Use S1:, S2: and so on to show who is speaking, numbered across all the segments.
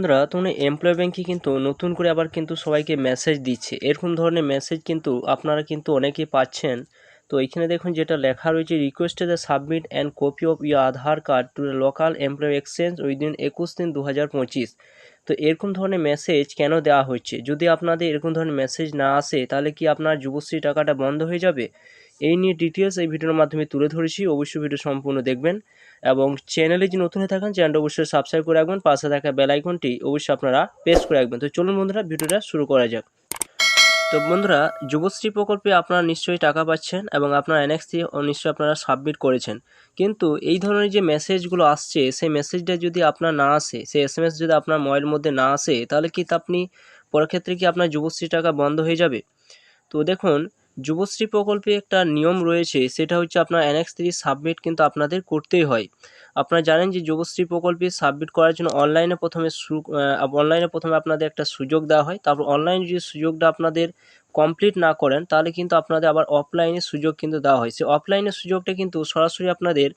S1: বন্ধুরা, তোমরা এমপ্লয় ব্যাংকে কিন্তু নতুন করে আবার কিন্তু সবাইকে মেসেজ দিচ্ছে। এরকম ধরনের মেসেজ কিন্তু আপনারা কিন্তু অনেকেই পাচ্ছেন। তো এখানে দেখুন যেটা লেখা রয়েছে requested the submit and copy of your Aadhaar card to local employ exchange within একুশ দিন দু হাজার পঁচিশ। তো এরকম ধরনের মেসেজ কেন দেওয়া হচ্ছে? যদি আপনাদের এরকম ধরনের মেসেজ না আসে, তাহলে কি আপনার যুবশ্রী টাকাটা বন্ধ হয়ে যাবে? এই নিয়ে ডিটেলস এই ভিডিওর মাধ্যমে তুলে ধরেছি। অবশ্যই ভিডিও সম্পূর্ণ দেখবেন এবং চ্যানেলে যে নতুন হয়ে থাকেন চ্যানেলটা অবশ্যই সাবস্ক্রাইব করে রাখবেন। পাশে থাকা বেল আইকনটি অবশ্যই আপনারা প্রেস করে রাখবেন। তো চলুন বন্ধুরা ভিডিওটা শুরু করা যাক। তো বন্ধুরা, যুবশ্রী প্রকল্পে আপনারা নিশ্চয়ই টাকা পাচ্ছেন এবং আপনার এনএক্স নিশ্চয়ই আপনারা সাবমিট করেছেন। কিন্তু এই ধরনের যে মেসেজগুলো আসছে, সেই মেসেজটা যদি আপনার না আসে, সেই এস এম এস যদি আপনার মোবাইলের মধ্যে না আসে, তাহলে কি তা আপনি পরের ক্ষেত্রে কি আপনার যুবশ্রী টাকা বন্ধ হয়ে যাবে? তো দেখুন যুবশ্রী প্রকল্পে একটা নিয়ম রয়েছে, সেটা হচ্ছে আপনার এনএক্স থ্রি সাবমিট কিন্তু আপনাদের করতেই হয়। আপনারা জানেন যে যুবশ্রী প্রকল্পে সাবমিট করার জন্য অনলাইনে প্রথমে অনলাইনে প্রথমে আপনাদের একটা সুযোগ দেওয়া হয়। তারপর অনলাইনে যদি সুযোগটা আপনাদের কমপ্লিট না করেন, তাহলে কিন্তু আপনাদের আবার অফলাইনে সুযোগ কিন্তু দেওয়া হয়। সেই অফলাইনের সুযোগটা কিন্তু সরাসরি আপনাদের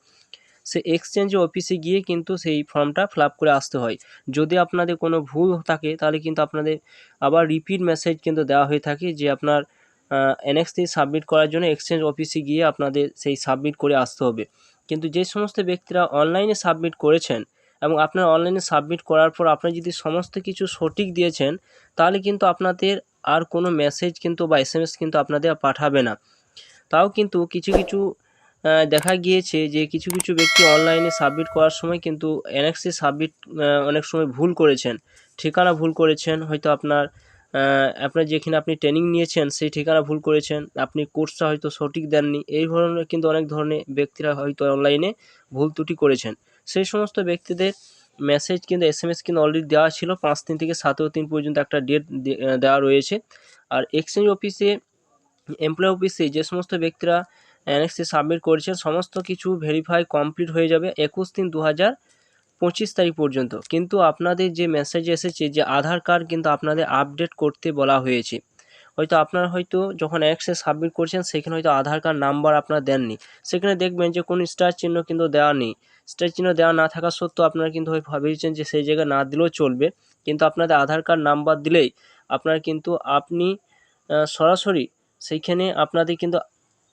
S1: সে এক্সচেঞ্জ অফিসে গিয়ে কিন্তু সেই ফর্মটা ফিল করে আসতে হয়। যদি আপনাদের কোনো ভুল থাকে, তাহলে কিন্তু আপনাদের আবার রিপিট মেসেজ কিন্তু দেওয়া হয়ে থাকে যে আপনার এনএক্স থ্রি সাবমিট করার জন্য এক্সচেঞ্জ অফিসে গিয়ে আপনাদের সেই সাবমিট করে আসতে হবে। কিন্তু যে সমস্ত ব্যক্তিরা অনলাইনে সাবমিট করেছেন এবং আপনার অনলাইনে সাবমিট করার পর আপনি যদি সমস্ত কিছু সঠিক দিয়েছেন, তাহলে কিন্তু আপনাদের আর কোনো মেসেজ কিন্তু বা এস কিন্তু আপনাদের পাঠাবে না। তাও কিন্তু কিছু কিছু দেখা গিয়েছে যে কিছু কিছু ব্যক্তি অনলাইনে সাবমিট করার সময় কিন্তু এনএক্সি সাবমিট অনেক সময় ভুল করেছেন। ঠিকানা ভুল করেছেন, হয়তো আপনার আপনার যেখানে আপনি ট্রেনিং নিয়েছেন, সেই ঠিকানা ভুল করেছেন, আপনি কোর্সটা হয়তো সঠিক দেননি, এই ধরনের কিন্তু অনেক ধরনের ব্যক্তিরা হয়তো অনলাইনে ভুল ত্রুটি করেছেন। সেই সমস্ত ব্যক্তিদের মেসেজ কিন্তু এস এম এস কিন্তু অলরেডি দেওয়া ছিল, পাঁচ দিন থেকে সতেরো দিন পর্যন্ত একটা ডেট দেওয়া রয়েছে। আর এক্সচেঞ্জ অফিসে এমপ্লয় অফিসে যে সমস্ত ব্যক্তিরা অ্যানেক্সে সাবমিট করেছেন, সমস্ত কিছু ভেরিফাই কমপ্লিট হয়ে যাবে। একুশ তিন দু হাজার পঁচিশ তারিখ পর্যন্ত। কিন্তু আপনাদের যে মেসেজ এসেছে যে আধার কার্ড কিন্তু আপনাদের আপডেট করতে বলা হয়েছে। হয়তো আপনারা হয়তো যখন অ্যাক্সে সাবমিট করছেন, সেখানে হয়তো আধার কার্ড নাম্বার আপনারা দেননি। সেখানে দেখবেন যে কোনো স্টার চিহ্ন কিন্তু দেওয়া নেই। স্টার চিহ্ন দেওয়া না থাকা সত্ত্বেও আপনারা কিন্তু ভেবেছেন যে সেই জায়গায় না দিলেও চলবে। কিন্তু আপনাদের আধার কার্ড নাম্বার দিলেই আপনার কিন্তু আপনি সরাসরি সেইখানে আপনাদের কিন্তু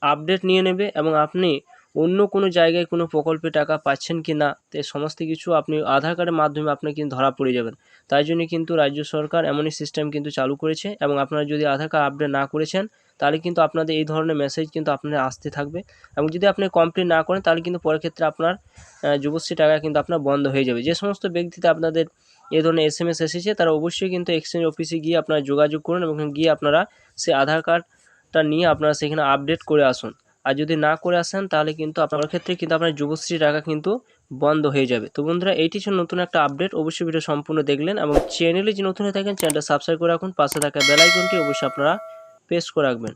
S1: আপডেট নিয়ে নেবে এবং আপনি অন্য কোনো জায়গায় কোনো প্রকল্পে টাকা পাচ্ছেন কি না, তো সমস্ত কিছু আপনি আধার কার্ডের মাধ্যমে আপনি কিন্তু ধরা পড়ে যাবেন। তাই জন্য কিন্তু রাজ্য সরকার এমনই সিস্টেম কিন্তু চালু করেছে এবং আপনারা যদি আধার কার্ড আপডেট না করেছেন, তাহলে কিন্তু আপনাদের এই ধরনের মেসেজ কিন্তু আপনাদের আসতে থাকবে। এবং যদি আপনি কমপ্লিট না করেন, তাহলে কিন্তু পরের ক্ষেত্রে আপনার যুবশ্রী টাকা কিন্তু আপনার বন্ধ হয়ে যাবে। যে সমস্ত ব্যক্তিতে আপনাদের এই ধরনের এস এম এস এসেছে, তারা অবশ্যই কিন্তু এক্সচেঞ্জ অফিসে গিয়ে আপনারা যোগাযোগ করুন এবং গিয়ে আপনারা সেই আধার কার্ডটা নিয়ে আপনারা সেখানে আপডেট করে আসুন। আর যদি না করে আসেন, তাহলে কিন্তু আপনার ক্ষেত্রে কিন্তু আপনার যুবশ্রী টাকা কিন্তু বন্ধ হয়ে যাবে। তো বন্ধুরা এইটি ছিল নতুন একটা আপডেট অবশ্যই ভিডিও সম্পূর্ণ দেখলেন এবং চ্যানেলে যে নতুন হয়ে থাকেন চ্যানেলটা সাবস্ক্রাইব করে রাখুন। পাশে থাকা বেলাইকনটি অবশ্যই আপনারা প্রেস করে রাখবেন।